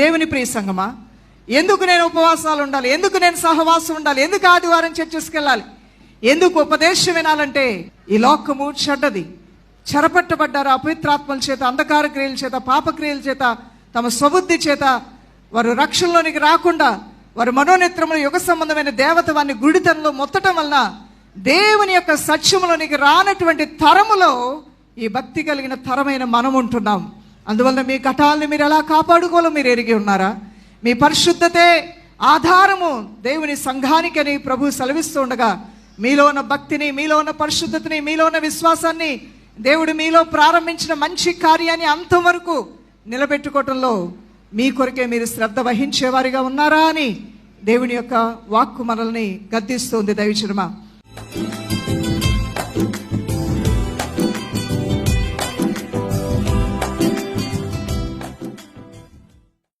దేవుని ప్రియ సంగమా? ఎందుకు నేను ఉపవాసాలు ఉండాలి? ఎందుకు నేను సహవాసం ఉండాలి? ఎందుకు ఆదివారం చర్చస్కి వెళ్ళాలి? ఎందుకు ఉపదేశం వినాలంటే ఈ లోకము చెడ్డది. చెరపట్టబడ్డారు అపవిత్రాత్మల చేత అంధకార క్రియల చేత పాపక్రియల చేత తమ స్వబుద్ధి చేత. వారు రక్షణలోనికి రాకుండా వారు మనోనేత్రములు యుగ సంబంధమైన దేవత వారిని గుడితనంలో మొత్తటం వలన దేవుని యొక్క సత్యములోనికి రానటువంటి తరములో ఈ భక్తి కలిగిన తరమైన మనం ఉంటున్నాం అందువల్ల మీ ఘటాలను మీరు ఎలా కాపాడుకోవాలో మీరు ఎరిగి ఉన్నారా? మీ పరిశుద్ధతే ఆధారము దేవుని సంఘానికని ప్రభు సెలవిస్తూ ఉండగా మీలో ఉన్న భక్తిని మీలో ఉన్న పరిశుద్ధతని మీలో ఉన్న విశ్వాసాన్ని దేవుడు మీలో ప్రారంభించిన మంచి కార్యాన్ని అంతవరకు నిలబెట్టుకోవటంలో మీ కొరకే మీరు శ్రద్ధ వహించేవారిగా ఉన్నారా అని దేవుని యొక్క వాక్కు మనల్ని గద్దిస్తుంది దైవచరమా